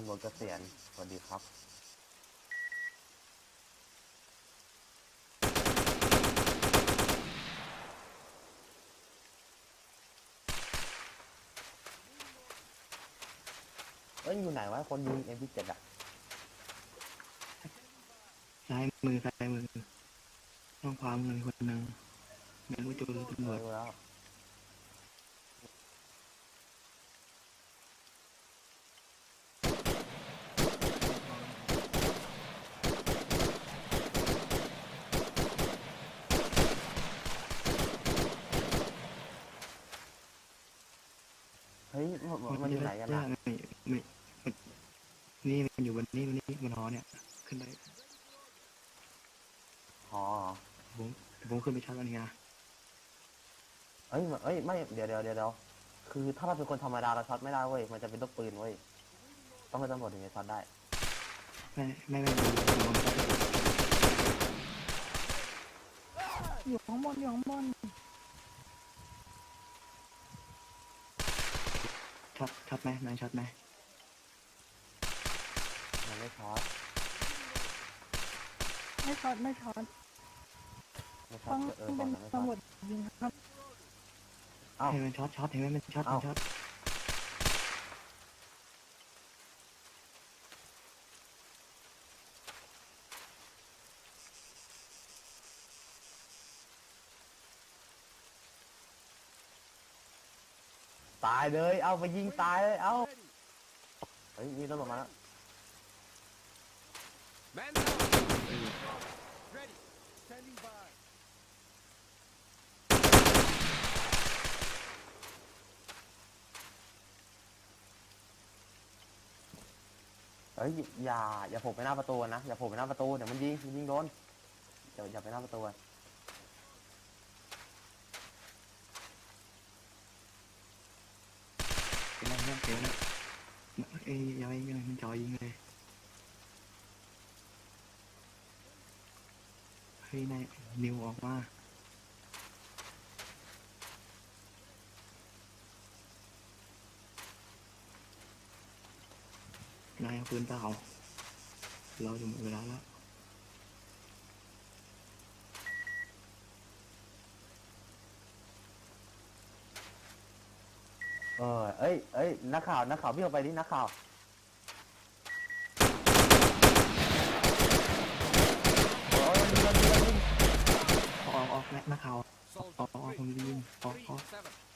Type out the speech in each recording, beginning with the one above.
ตำรวจเกษียณสวัสดีครับ เอ้ยอยู่ไหนวะคนยิง MP7 อะซ้ายมือซ้ายมือต้องความมือคนหนึ่งไม่รู้จุดตำรวจ รู้แล้ว ฮ้ยมันมันอยู่ไหนกันล่ะไม่ไม่ไม่นี่มันอยู่บนนี่บนนี่บนหอเนี่ย ขึ้นไปอ๋อผมผมขึ้นไปช็อตวันนี้นะเอ้ยมันเอ้ยไม่เดี๋ยวเดี๋ยวเดี๋ยวเดี๋ยวคือถ้าเราเป็นคนธรรมดาเราช็อตไม่ได้เว้ยมันจะเป็นลูกปืนเว้ยต้องเป็นตำรวจถึงจะช็อตได้ไม่ไม่ไม่ไม่ผมช็อตอยู่ข้างบนอยู่ข้างบน ช็อตช็อตไหมนายช็อตไหมมันไม่ช็อตไม่ช็อตไม่ช็อตไม่ช็อต้ตองเออต้องบอเป็กนนะไม่ช็อตำรวตจยิงครับเอ้าเห็นมันช็อตช็อตเห็นไหมมันช็อตมันเอ้าช็อต ตายเลย เอาไปยิงตายเลย เอาเฮ้ยมีตำรวจมาแล้ว Man down. Ready. Standing by. เฮ้ยอย่าอย่าโผล่ไปหน้าประตูนะอย่าโผล่ไปหน้าประตูเดี๋ยวมันยิงมันยิงโดนอย่าอย่าไปหน้าประตูอะ เป็นไรเนี่ยเอ้ยยังไม่ยังไมันจอยิงเลยเฮ้ยนายนิวออกมานาเอาปืนเปล่าเราจะหมดเวลาแล้ว เออเอ้ยเอ้ยนักข่าวนักข่าวพี่เอาไปนี่นักข่าวออกออกแม็กนักข่าวออกออกผมลืมออกออก Three, seven.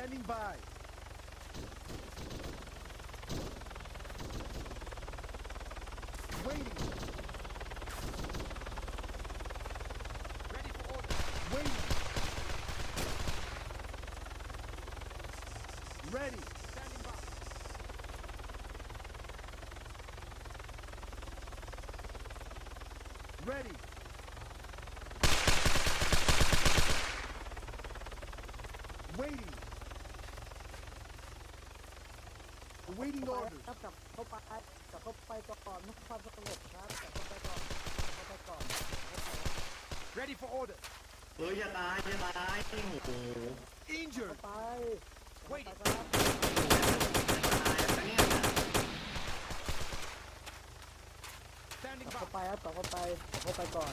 Standing by. Waiting. Ready for order. Waiting. Ready. Standing by. Ready. Waiting. Awaiting ไป orders. ครับกลับเข้าไปกลับเข้าไปก่อนเพื่อความสงบครับกลับเข้าไปก่อนเข้าไปก่อนเข้าไป Ready for order. เฮ้ยอย่าตายอย่าตายโอ้โห Injured. ไป Wait. ไปครับ Standing กลับ by. เข้าไปครับกลับเข้าไปกลับเข้าไปก่อน